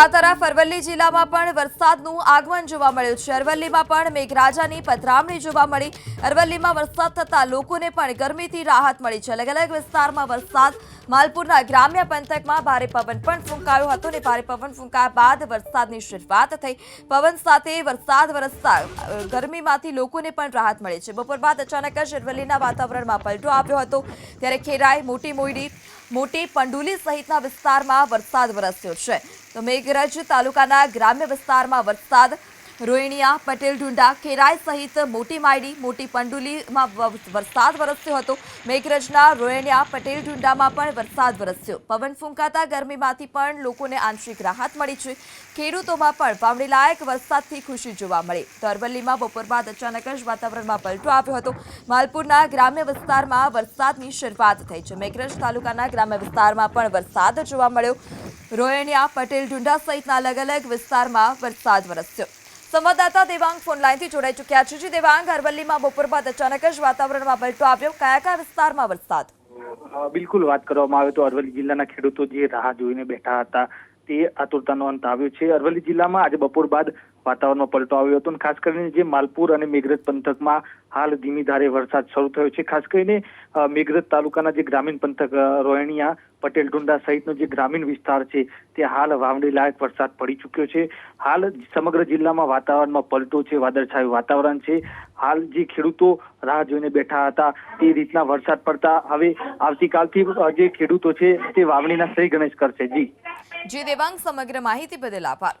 આ તરફ અરવલ્લી જિલ્લામાં પણ વરસાદનું આગમન જોવા મળ્યું છે. અરવલ્લીમાં પણ મેઘરાજાની પધરામણી જોવા મળી. અરવલ્લીમાં વરસાદ થતાં લોકોને પણ ગરમીથી રાહત મળી છે. અલગ અલગ વિસ્તારમાં વરસાદ. માલપુરના ગ્રામ્ય પંથકમાં ભારે પવન પણ ફૂંકાયો હતો અને ભારે પવન ફૂંકાયા બાદ વરસાદની શરૂઆત થઈ. પવન સાથે વરસાદ વરસતા ગરમીમાંથી લોકોને પણ રાહત મળી છે. બપોર બાદ અચાનક જ અરવલ્લીના વાતાવરણમાં પલટો આવ્યો હતો. ત્યારે ખેરાઈ, મોટી મોયડી, મોટી પંડુલી સહિતના વિસ્તારમાં વરસાદ વરસ્યો છે. તો મેઘરજ તાલુકાના ગ્રામ્ય વિસ્તારમાં વરસાદ રોહિણિયા, પટેલ ઢુંડા ખેરાઈ સહિત મોટી માયડી મોટી પંડુલીમાં વરસાદ વરસ્યો હતો. મેઘરજના રોહિણિયા, પટેલ ઢુંડામાં પણ વરસાદ વરસ્યો. પવન ફૂંકાતા ગરમીમાંથી પણ લોકોને આંશિક રાહત મળી છે. ખેડૂતોમાં પણ વાવણીલાયક વરસાદથી ખુશી જોવા મળી. તો અરવલ્લીમાં બપોર બાદ અચાનક જ વાતાવરણમાં પલટો આવ્યો હતો. માલપુરના ગ્રામ્ય વિસ્તારમાં વરસાદની શરૂઆત થઈ છે. મેઘરજ તાલુકાના ગ્રામ્ય વિસ્તારમાં પણ વરસાદ જોવા મળ્યો. રોહિણિયા, પટેલ ઢુંડા સહિતના અલગ અલગ વિસ્તારમાં વરસાદ વરસ્યો. સંવાદદાતા દેવાંગ ફોનલાઈનથી જોડાઈ ચૂક્યા છે. જી, દેવાંગ, અરવલ્લીમાં બપોર બાદ અચાનક જ વાતાવરણમાં પલટો આવ્યો. કયા કયા વિસ્તારમાં વરસાદ? બિલકુલ વાત કરવામાં આવે તો અરવલ્લી જિલ્લાના ખેડૂતો જે રાહ જોઈને બેઠા હતા તે આતુરતાનો અંત આવ્યો છે. અરવલ્લી જિલ્લામાં આજે બપોર બાદ વાતાવરણમાં પલટો આવ્યો હતો ખાસ કરીને જે માલપુર અને મેઘરજ પંથકમાં હાલ ધીમી ધારે વરસાદ શરૂ થયો છે. ખાસ કરીને મેઘરજ તાલુકાના જે ગ્રામીણ પંથક રોહિણિયા પટેલ ઢુંડા સહિતનો જે ગ્રામીણ વિસ્તાર છે, તે હાલ વાવણી લાયક વરસાદ પડી ચૂક્યો છે. હાલ સમગ્ર જિલ્લામાં વાતાવરણમાં પલટો છે, વાદળછાયું વાતાવરણ છે. હાલ જે ખેડૂતો રાહ જોઈને બેઠા હતા, તે રીતના વરસાદ પડતા હવે આવતીકાલથી જે ખેડૂતો છે, તે વાવણીના શ્રી ગણેશ કરશે જી. જી દેવાંગ સમગ્ર માહિતી બદલ આભાર.